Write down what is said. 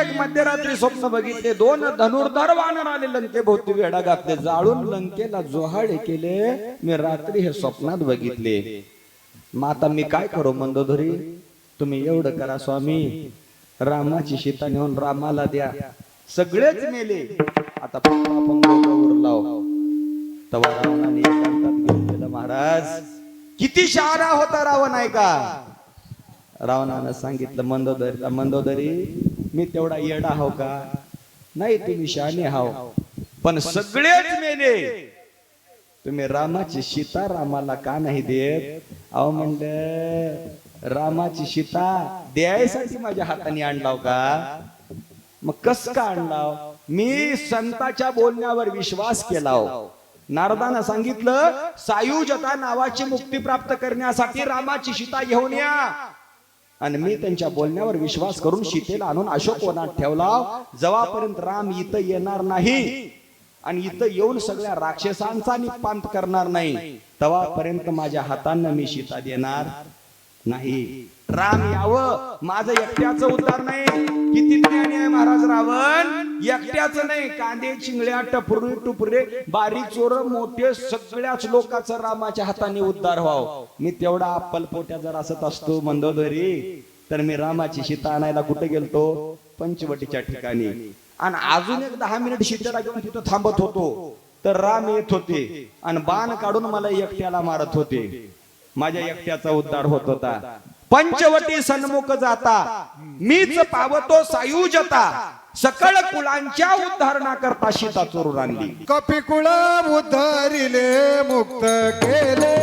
एक मध्यरात्री स्वप्न बघितले. दोन धनुर्धर वानर आले लंके भोवती वेडा घातले जाळून लंकेला जोहाडे केले. मी रात्री हे स्वप्नात बघितले. मग आता मी काय करू मंदोधरी तुम्ही एवढं करा स्वामी. रामाची सीता नेऊन रामाला द्या. सगळेच मेले. आता फक्त आपण उरलाव तेव्हा रावणाने महाराज. किती शहाणा होता रावण आहे का रावणानं सांगितलं मंदोदरीला मंदोदरी मी तेवढा येडा हाव का? नाही तुम्ही शहाणे हाव पण सगळेच मेले. तुम्ही रामाची सीता रामाला का नाही देत? अहो म्हणलं रामाची सीता द्यायसाठी माझ्या हाताने आणलाव का? मग कस का आणलाव मी संताच्या बोलण्यावर विश्वास केलाव नारदानं सांगितलं सायुजता नावाची मुक्ती प्राप्त करण्यासाठी रामाची सीता घेऊन या. आणि मी त्यांच्या बोलण्यावर विश्वास करून सीतेला आणून अशोक वनात ठेवला. जेव्हापर्यंत राम इथं येणार नाही. आणि इथं येऊन सगळ्या राक्षसांचा निपांत करणार नाही. तेव्हापर्यंत माझ्या हातानं मी सीता देणार नाही. राम यावं. माझं एकट्याचं उद्धार नाही. किती ज्ञानी आहे महाराज रावण? एकट्याच नाही कांदे चिंगळ्या टपरे टुपरे बारीक चोर मोठे सगळ्याच लोकांचं रामाच्या हाताने उद्धार व्हावं. मी तेवढा अप्पल पोट्या जर असत असतो मंदोदरी तर मी रामाची सीता आणायला कुठे गेलतो? पंचवटीच्या ठिकाणी. आणि अजून एक दहा मिनिट सीतेला घेऊन तिथं थांबत होतो. तर राम येत होते आणि बाण काढून मला एकट्याला मारत होते. माझ्या एकट्याचा उद्धार होत होता. पंचवटी सन्मुख जाता मीच पावतो सायुजता सकळ कुळांच्या उद्धारणा करता सीता चोरून आणली. कपिकुळ उद्धारिले मुक्त केले